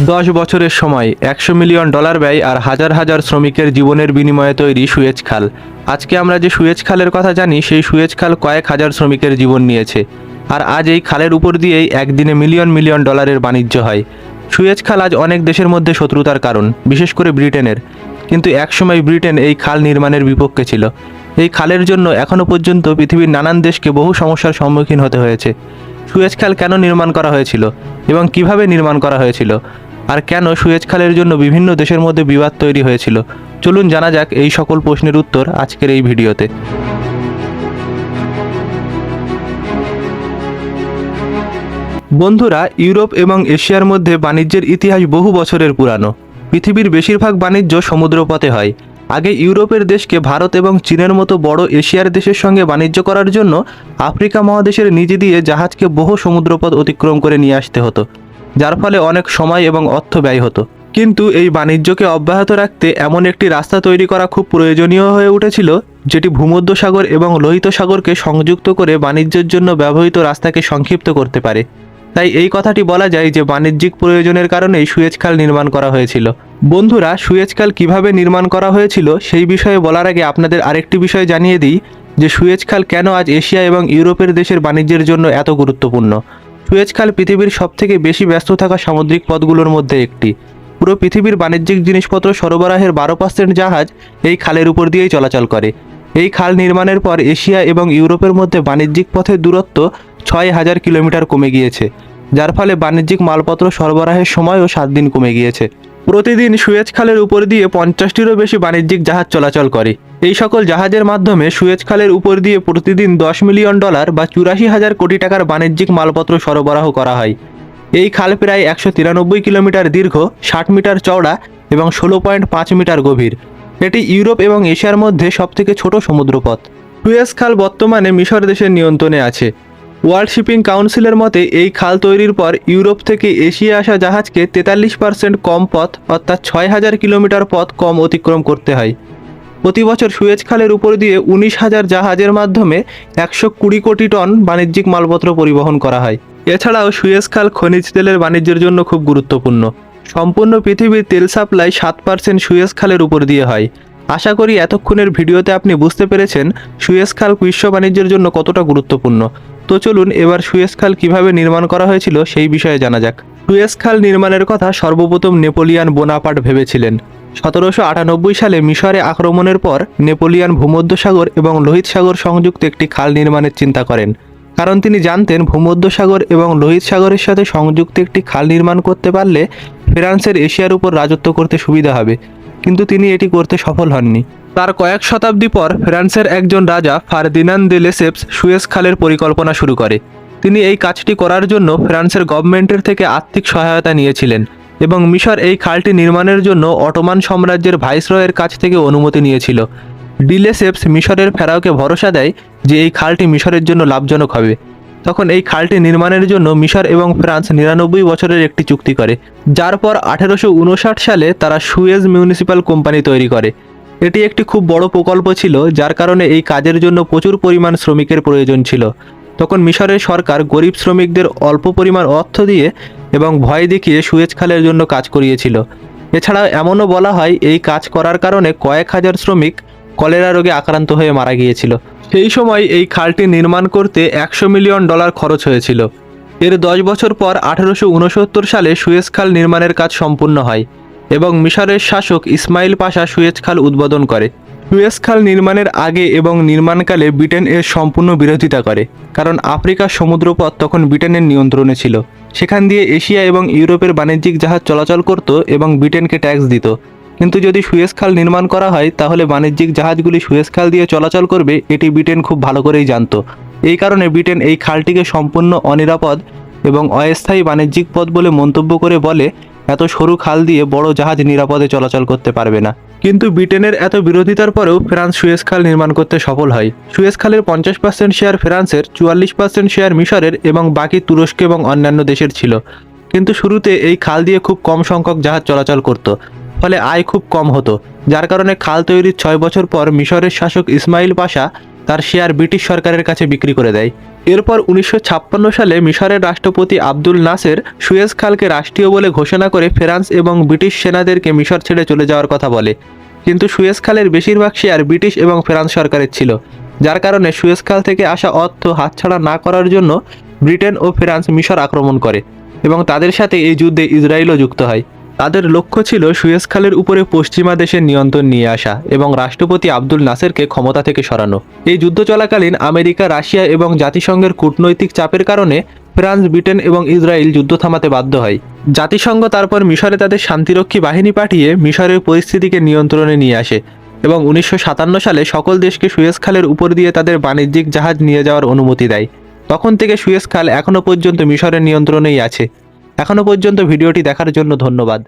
দশ বছরের সময় একশো মিলিয়ন ডলার ব্যয় আর হাজার হাজার শ্রমিকের জীবনের বিনিময়ে তৈরি সুয়েজ খাল। আজকে আমরা যে সুয়েজ খালের কথা জানি, সেই সুয়েজ খাল কয়েক হাজার শ্রমিকের জীবন নিয়েছে। আর আজ এই খালের উপর দিয়েই একদিনে মিলিয়ন মিলিয়ন ডলারের বাণিজ্য হয়। সুয়েজ খাল আজ অনেক দেশের মধ্যে শত্রুতার কারণ, বিশেষ করে ব্রিটেনের। কিন্তু একসময় ব্রিটেন এই খাল নির্মাণের বিপক্ষে ছিল। এই খালের জন্য এখনও পর্যন্ত পৃথিবীর নানান দেশকে বহু সমস্যার সম্মুখীন হতে হয়েছে। সুয়েজ খাল কেন নির্মাণ করা হয়েছিল এবং কীভাবে নির্মাণ করা হয়েছিল? আর কেন সুয়েজ খালের জন্য বিভিন্ন দেশের মধ্যে বিবাদ তৈরি হয়েছিল? চলুন জানা যাক এই সকল প্রশ্নের উত্তর আজকের এই ভিডিওতে। বন্ধুরা, ইউরোপ এবং এশিয়ার মধ্যে বাণিজ্যের ইতিহাস বহু বছরের পুরানো। পৃথিবীর বেশিরভাগ বাণিজ্য সমুদ্রপথে হয়। আগে ইউরোপের দেশকে ভারত এবং চীনের মতো বড় এশিয়ার দেশের সঙ্গে বাণিজ্য করার জন্য আফ্রিকা মহাদেশের নিচে দিয়ে জাহাজকে বহু সমুদ্রপথ অতিক্রম করে নিয়ে আসতে হতো। যার ফলে অনেক সময় এবং অর্থ ব্যয় হতো। কিন্তু এই বাণিজ্যকে অব্যাহত রাখতে এমন একটি রাস্তা তৈরি করা খুব প্রয়োজনীয় হয়ে উঠেছিল, যেটি ভূমধ্যসাগর এবং লোহিত সাগরকে সংযুক্ত করে বাণিজ্যের জন্য ব্যবহৃত রাস্তাকে সংক্ষিপ্ত করতে পারে। তাই এই কথাটি বলা যায় যে বাণিজ্যিক প্রয়োজনের কারণেই সুয়েজ খাল নির্মাণ করা হয়েছিল। বন্ধুরা, সুয়েজ খাল কীভাবে নির্মাণ করা হয়েছিল সেই বিষয়ে বলার আগে আপনাদের আরেকটি বিষয় জানিয়ে দিই, যে সুয়েজ খাল কেন আজ এশিয়া এবং ইউরোপের দেশের বাণিজ্যের জন্য এত গুরুত্বপূর্ণ। সুয়েজ খাল পৃথিবীর সবথেকে বেশি ব্যস্ত থাকা সামুদ্রিক পথগুলোর মধ্যে একটি। পুরো পৃথিবীর বাণিজ্যিক জিনিসপত্র সরবরাহের বারো পার্সেন্ট জাহাজ এই খালের উপর দিয়েই চলাচল করে। এই খাল নির্মাণের পর এশিয়া এবং ইউরোপের মধ্যে বাণিজ্যিক পথের দূরত্ব ছয় হাজার কিলোমিটার কমে গিয়েছে, যার ফলে বাণিজ্যিক মালপত্র সরবরাহের সময়ও সাত দিন কমে গিয়েছে। প্রতিদিন সুয়েজ খালের উপর দিয়ে পঞ্চাশটিরও বেশি বাণিজ্যিক জাহাজ চলাচল করে। এই সকল জাহাজের মাধ্যমে সুয়েজ খালের উপর দিয়ে প্রতিদিন দশ মিলিয়ন ডলার বা চুরাশি হাজার কোটি টাকার বাণিজ্যিক মালপত্র সরবরাহ করা হয়। এই খাল প্রায় একশো তিরানব্বই কিলোমিটার দীর্ঘ, ষাট মিটার চওড়া এবং ষোলো পয়েন্ট পাঁচ মিটার গভীর। এটি ইউরোপ এবং এশিয়ার মধ্যে সবথেকে ছোট সমুদ্রপথ। সুয়েজ খাল বর্তমানে মিশর দেশের নিয়ন্ত্রণে আছে। ওয়ার্ল্ড শিপিং কাউন্সিলের মতে, এই খাল তৈরির পর ইউরোপ থেকে এশিয়া আসা জাহাজকে তেতাল্লিশ পার্সেন্ট কম পথ, অর্থাৎ ছয় হাজার কিলোমিটার পথ কম অতিক্রম করতে হয়। প্রতি বছর সুয়েজ খালের উপর দিয়ে উনিশ হাজার জাহাজের মাধ্যমে একশো কুড়ি কোটি টন বাণিজ্যিক মালপত্র পরিবহন করা হয়। এছাড়াও সুয়েজ খাল খনিজ তেলের বাণিজ্যের জন্য খুব গুরুত্বপূর্ণ। সম্পূর্ণ পৃথিবীর তেল সাপ্লাই সাত পার্সেন্ট সুয়েজ খালের উপর দিয়ে হয়। আশা করি এতক্ষণের ভিডিওতে আপনি বুঝতে পেরেছেন সুয়েজ খাল বিশ্ব বাণিজ্যের জন্য কতটা গুরুত্বপূর্ণ। তো চলুন এবার সুয়েজ খাল কীভাবে নির্মাণ করা হয়েছিল সেই বিষয়ে জানা যাক। সুয়েজ খাল নির্মাণের কথা সর্বপ্রথম নেপোলিয়ান বোনাপাট ভেবেছিলেন। সতেরোশো আটানব্বই সালে মিশরে আক্রমণের পর নেপোলিয়ান ভূমধ্যসাগর এবং লোহিত সাগর সংযুক্ত একটি খাল নির্মাণের চিন্তা করেন। কারণ তিনি জানতেন ভূমধ্যসাগর এবং লোহিত সাগরের সাথে সংযুক্ত একটি খাল নির্মাণ করতে পারলে ফ্রান্সের এশিয়ার উপর রাজত্ব করতে সুবিধা হবে। কিন্তু তিনি এটি করতে সফল হননি। তার কয়েক শতাব্দী পর ফ্রান্সের একজন রাজা ফার্দিনান দে লেসেপস সুয়েজ খালের পরিকল্পনা শুরু করে। তিনি এই কাজটি করার জন্য ফ্রান্সের গভর্নমেন্টের থেকে আর্থিক সহায়তা নিয়েছিলেন এবং মিশর এই খালটি নির্মাণের জন্য অটোমান সাম্রাজ্যের ভাইসরয়ের কাছ থেকে অনুমতি নিয়েছিল। ডিলেসেপস মিশরের ফেরাওকে ভরসা দেয় যে এই খালটি মিশরের জন্য লাভজনক হবে। তখন এই খালটি নির্মাণের জন্য মিশর এবং ফ্রান্স নিরানব্বই বছরের একটি চুক্তি করে, যার পর আঠেরোশো উনষাট সালে তারা সুয়েজ মিউনিসিপ্যাল কোম্পানি তৈরি করে। এটি একটি খুব বড় প্রকল্প ছিল, যার কারণে এই কাজের জন্য প্রচুর পরিমাণ শ্রমিকের প্রয়োজন ছিল। তখন মিশরের সরকার গরিব শ্রমিকদের অল্প পরিমাণ অর্থ দিয়ে এবং ভয় দেখিয়ে সুয়েজ খালের জন্য কাজ করিয়েছিল। এছাড়াও এমনও বলা হয়, এই কাজ করার কারণে কয়েক হাজার শ্রমিক কলেরা রোগে আক্রান্ত হয়ে মারা গিয়েছিল। সেই সময় এই খালটি নির্মাণ করতে একশো মিলিয়ন ডলার খরচ হয়েছিল। এর দশ বছর পর আঠেরোশো সালে সুয়েজ খাল নির্মাণের কাজ সম্পূর্ণ হয় এবং মিশরের শাসক ইসমাইল পাশা সুয়েজ খাল উদ্বোধন করে। সুয়েজ খাল নির্মাণের আগে এবং নির্মাণকালে ব্রিটেন এর সম্পূর্ণ বিরোধিতা করে, কারণ আফ্রিকার সমুদ্রপথ তখন ব্রিটেনের নিয়ন্ত্রণে ছিল। সেখান দিয়ে এশিয়া এবং ইউরোপের বাণিজ্যিক জাহাজ চলাচল করত এবং ব্রিটেনকে ট্যাক্স দিত। কিন্তু যদি সুয়েজ খাল নির্মাণ করা হয়, তাহলে বাণিজ্যিক জাহাজগুলি সুয়েজ খাল দিয়ে চলাচল করবে, এটি ব্রিটেন খুব ভালো করেই জানত। এই কারণে ব্রিটেন এই খালটিকে সম্পূর্ণ অনিরাপদ এবং অস্থায়ী বাণিজ্যিক পথ বলে মন্তব্য করে বলে, এত সরু খাল দিয়ে বড় জাহাজ নিরাপদে চলাচল করতে পারবে না। কিন্তু ব্রিটেনের এত বিরোধিতার পরেও ফ্রান্স সুয়েজ খাল নির্মাণ করতে সফল হয়। সুয়েজ খালের পঞ্চাশ পার্সেন্ট শেয়ার ফ্রান্সের, চুয়াল্লিশ পার্সেন্ট শেয়ার মিশরের এবং বাকি তুরস্ক এবং অন্যান্য দেশের ছিল। কিন্তু শুরুতে এই খাল দিয়ে খুব কম সংখ্যক জাহাজ চলাচল করত। ফলে আয় খুব কম হতো। যার কারণে খাল তৈরির ছয় বছর পর মিশরের শাসক ইসমাইল পাশা তার শেয়ার ব্রিটিশ সরকারের কাছে বিক্রি করে দেয়। এরপর উনিশশো ছাপ্পান্ন সালে মিশরের রাষ্ট্রপতি আব্দুল নাসের সুয়েজ খালকে রাষ্ট্রীয় বলে ঘোষণা করে ফ্রান্স এবং ব্রিটিশ সেনাদেরকে মিশর ছেড়ে চলে যাওয়ার কথা বলে। কিন্তু সুয়েজ খালের বেশিরভাগ শেয়ার ব্রিটিশ এবং ফ্রান্স সরকারের ছিল। যার কারণে সুয়েজ খাল থেকে আসা অর্থ হাতছাড়া না করার জন্য ব্রিটেন ও ফ্রান্স মিশর আক্রমণ করে এবং তাদের সাথে এই যুদ্ধে ইসরায়েলও যুক্ত হয়। তাদের লক্ষ্য ছিল সুয়েজ খালের উপরে পশ্চিমা দেশের নিয়ন্ত্রণ নিয়ে আসা এবং রাষ্ট্রপতি আব্দুল নাসেরকে ক্ষমতা থেকে সরানো। এই যুদ্ধ চলাকালীন আমেরিকা, রাশিয়া এবং জাতিসংঘের কূটনৈতিক চাপের কারণে ফ্রান্স, ব্রিটেন এবং ইসরায়েল যুদ্ধ থামাতে বাধ্য হয়। জাতিসংঘ তারপর মিশরে তাদের শান্তিরক্ষী বাহিনী পাঠিয়ে মিশরের পরিস্থিতিকে নিয়ন্ত্রণে নিয়ে আসে এবং উনিশশো সাতান্ন সালে সকল দেশকে সুয়েজ খালের উপর দিয়ে তাদের বাণিজ্যিক জাহাজ নিয়ে যাওয়ার অনুমতি দেয়। তখন থেকে সুয়েজ খাল এখনও পর্যন্ত মিশরের নিয়ন্ত্রণেই আছে। এখনও পর্যন্ত ভিডিওটি দেখার জন্য ধন্যবাদ।